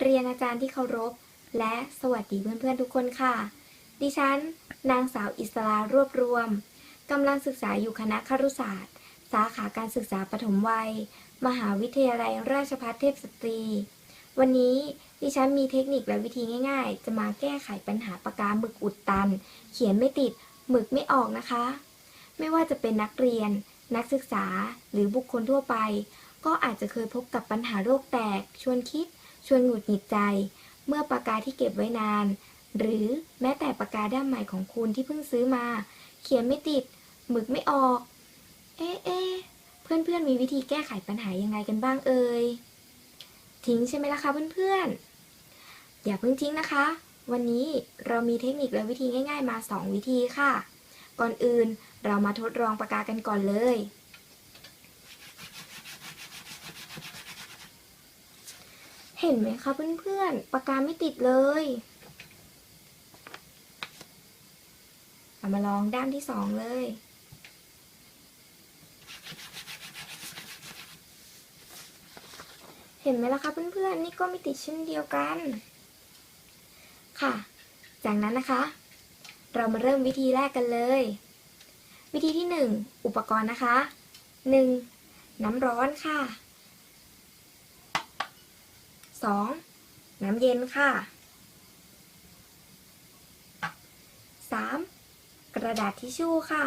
เรียนอาจารย์ที่เคารพ และสวัสดีเพื่อนๆทุกคนค่ะ ดิฉัน นางสาวอิสรารวบรวมกำลังศึกษาอยู่คณะครุศาสตร์ สาขาการศึกษาปฐมวัย มหาวิทยาลัยราชภัฏเทพสตรี วันนี้ดิฉันมีเทคนิคและวิธีง่ายๆ จะมาแก้ไขปัญหาปากกาหมึกอุดตัน เขียนไม่ติดหมึกไม่ออกนะคะ ไม่ว่าจะเป็นนักเรียน นักศึกษาหรือบุคคลทั่วไป ก็อาจจะเคยพบกับปัญหาโรคแตก ชวนคิด ชวนหงุดหงิดใจ เมื่อปากกาที่เก็บไว้นาน หรือแม้แต่ปากกาด้ามใหม่ของคุณที่เพิ่งซื้อมา เขียนไม่ติด หมึกไม่ออก เอ๊ะเอ๊ะเพื่อนๆมีวิธีแก้ไขปัญหายังไงกันบ้างเอ่ยทิ้งใช่ไหมล่ะคะเพื่อนๆ อย่าเพิ่งทิ้งนะคะ วันนี้เรามีเทคนิคและวิธีง่าย ๆ มา 2 วิธีค่ะ ก่อนอื่นเรามาทดลองปากกากันก่อนเลย เห็นไหมคะเพื่อนๆปากกาไม่ติดเลยเรามาลองด้านที่สองเลย เห็นไหมล่ะคะเพื่อนๆนี่ก็ไม่ติดเช่นเดียวกัน ค่ะ จากนั้นนะคะ เรามาเริ่มวิธีแรกกันเลย วิธีที่หนึ่งอุปกรณ์นะคะหนึ่งน้ำร้อนค่ะ สองน้ำเย็นค่ะสามกระดาษทิชชู่ค่ะ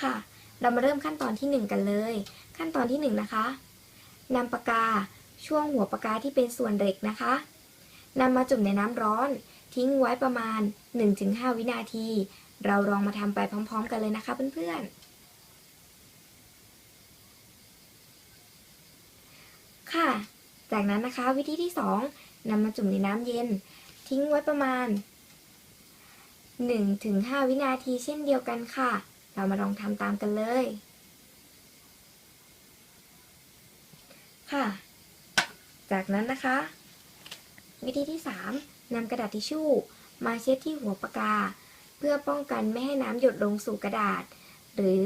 ค่ะ เรามาเริ่มขั้นตอนที่หนึ่งกันเลย ขั้นตอนที่หนึ่งนะคะนำปากกาช่วงหัวปากกาที่เป็นส่วนเหล็กนะคะนำมาจุ่มในน้ำร้อน ทิ้งไว้ประมาณ 1-5 วินาที เราลองมาทำไปพร้อม ๆ กันเลยนะคะเพื่อนๆค่ะ จากนั้นนะคะวิธีที่ 2นำมาจุ่มในน้ำเย็น ทิ้งไว้ประมาณ 1-5 วินาทีเช่นเดียวกันค่ะ เรามาลองทำตามกันเลย ค่ะ จากนั้นนะคะ วิธีที่ 3นำกระดาษทิชชู่ มาเช็ดที่หัวปากกา เพื่อป้องกันไม่ให้น้ำหยดลงสู่กระดาษ หรือ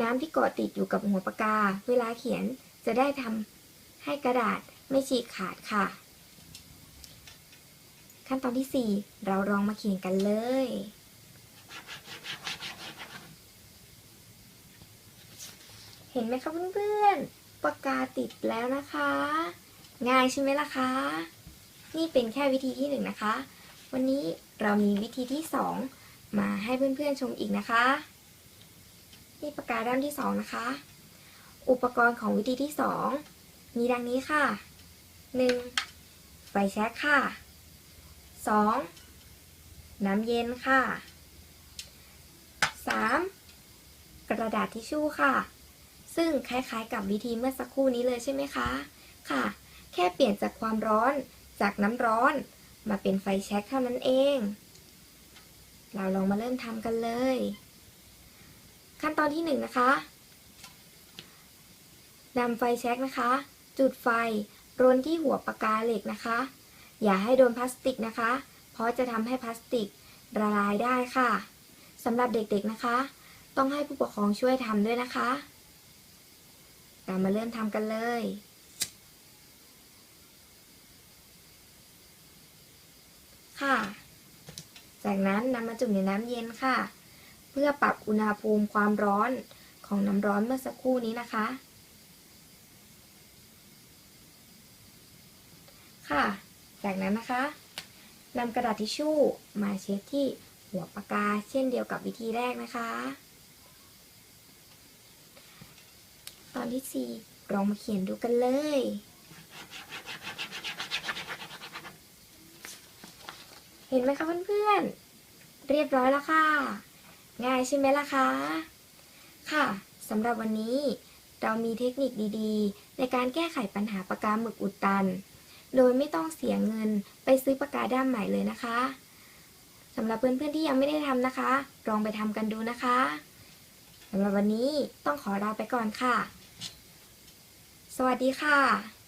น้ำที่เกาะติดอยู่กับหัวปากกา เวลาเขียนจะได้ทำให้กระดาษ ไม่ฉีกขาดค่ะ ขั้นตอนที่ 4 เราลองมาเขียนกันเลยเห็นไหมคะเพื่อนๆ ปากกาติดแล้วนะคะ ง่ายใช่ไหมล่ะคะ นี่เป็นแค่วิธีที่หนึ่งนะคะ วันนี้เรามีวิธีที่สองมาให้เพื่อนๆชมอีกนะคะ นี่ปากกาด้ามที่สองนะคะ อุปกรณ์ของวิธีที่สองมีดังนี้ค่ะ หนึ่งไฟแช็กค่ะสองน้ำเย็นค่ะสามกระดาษทิชชู่ค่ะ ซึ่งคล้ายๆกับวิธีเมื่อสักครู่นี้เลยใช่ไหมคะ ค่ะ แค่เปลี่ยนจากความร้อนจากน้ำร้อน มาเป็นไฟแช็กเท่านั้นเอง เราลองมาเริ่มทำกันเลย ขั้นตอนที่หนึ่งนะคะนำไฟแช็กนะคะ จุดไฟ รนที่หัวปากกาเหล็กนะคะ อย่าให้โดนพลาสติกนะคะ เพราะจะทำให้พลาสติกละลายได้ค่ะสำหรับเด็กๆนะคะ ต้องให้ผู้ปกครองช่วยทำด้วยนะคะ เรามาเริ่มทำกันเลยค่ะ จากนั้นนำมาจุ่มในน้ำเย็นค่ะ เพื่อปรับอุณหภูมิความร้อนของน้ำร้อนเมื่อสักครู่นี้นะคะ ค่ะ จากนั้นนะคะนำกระดาษทิชชู่มาเช็ดที่หัวปากกาเช่นเดียวกับวิธีแรกนะคะ ตอนที่สี่ลองมาเขียนดูกันเลย เห็นไหมคะเพื่อนๆ เรียบร้อยแล้วค่ะ ง่ายใช่ไหมล่ะคะ ค่ะสำหรับวันนี้เรามีเทคนิคดีๆ ในการแก้ไขปัญหาปากกาหมึกอุดตัน โดยไม่ต้องเสียเงินไปซื้อปากกาด้ามใหม่เลยนะคะสำหรับเพื่อนๆที่ยังไม่ได้ทำนะคะ ลองไปทำกันดูนะคะสำหรับวันนี้ต้องขอลาไปก่อนค่ะ สวัสดีค่ะ